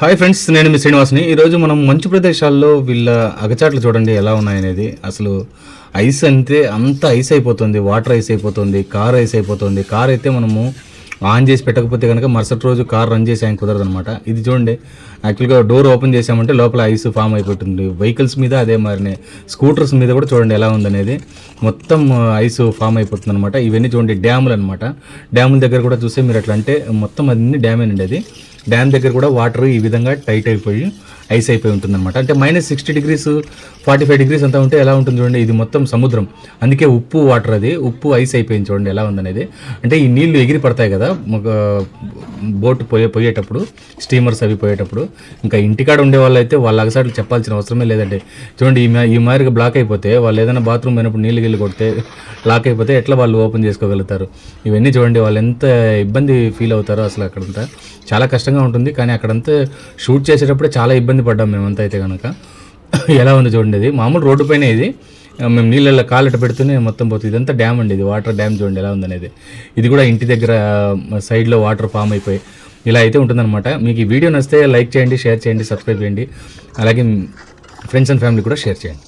Hi friends నేను మీ శ్రీనివాస్ని. ఈరోజు మనం మంచు ప్రదేశాల్లో వీళ్ళ అగచాట్లు చూడండి ఎలా ఉన్నాయనేది. అసలు ఐస్ అంటే అంత ఐస్ అయిపోతుంది వాటర్ ఐస్ అయిపోతుంది కార్ ఐస్ అయిపోతుంది. కార్ అయితే మనము ఆన్ చేసి పెట్టకపోతే కనుక మరుసటి రోజు కార్ రన్ చేసి ఆయన కుదరదు అనమాట ఇది చూడండి యాక్చువల్గా డోర్ ఓపెన్ చేసామంటే లోపల ఐస్ ఫామ్ అయిపోతుంది. వెహికల్స్ మీద అదే మారినాయి స్కూటర్స్ మీద కూడా చూడండి ఎలా ఉందనేది. మొత్తం ఐస్ ఫామ్ అయిపోతుంది అనమాట ఇవన్నీ చూడండి డ్యాములు అనమాట డ్యాముల దగ్గర కూడా చూస్తే మీరు ఎట్లా అంటే మొత్తం అన్ని డ్యామేనండి అది. డ్యామ్ దగ్గర కూడా వాటర్ ఈ విధంగా టైట్ అయిపోయి ఐస్ అయిపోయి ఉంటుందన్నమాట. అంటే minus sixty degrees forty five degrees అంతా ఉంటే ఎలా ఉంటుంది చూడండి ఇది మొత్తం సముద్రం. అందుకే ఉప్పు వాటర్ అది ఉప్పు ఐస్ అయిపోయింది చూడండి ఎలా ఉందనేది. అంటే ఈ నీళ్ళు ఎగిరి పడతాయి కదా ఒక బోట్ పోయే పోయేటప్పుడు స్టీమర్స్ అవి పోయేటప్పుడు ఇంకా ఇంటికాడ ఉండే వాళ్ళు అయితే వాళ్ళ అగసాట్లు చెప్పాల్సిన అవసరమే లేదండి. చూడండి ఈ మా- ఈ మాదిరిగా బ్లాక్ అయిపోతే వాళ్ళు ఏదైనా బాత్రూమ్ పోయినప్పుడు నీళ్ళు గిల్లు కొడితే లాక్ అయిపోతే ఎట్లా వాళ్ళు ఓపెన్ చేసుకోగలుగుతారు? ఇవన్నీ చూడండి వాళ్ళు ఎంత ఇబ్బంది ఫీల్ అవుతారో అసలు అక్కడంతా. చాలా కష్టంగా ఉంటుంది కానీ అక్కడంతా షూట్ చేసేటప్పుడే చాలా ఇబ్బంది ఇబ్బంది పడ్డాం మేమంతా అయితే కనుక ఎలా ఉంది చూడండి ఇది. మామూలు రోడ్డు పైన ఇది. మేము నీళ్ళల్లో కాలట పెడుతూనే మొత్తం పోతుంది. ఇదంతా డ్యామ్ అండి ఇది. వాటర్ డ్యామ్ చూడండి ఎలా ఉందనేది. ఇది కూడా ఇంటి దగ్గర సైడ్లో వాటర్ ఫామ్ అయిపోయి ఇలా అయితే ఉంటుందన్నమాట. మీకు ఈ వీడియో నచ్చితే లైక్ చేయండి షేర్ చేయండి సబ్స్క్రైబ్ చేయండి. అలాగే ఫ్రెండ్స్ అండ్ ఫ్యామిలీ కూడా షేర్ చేయండి.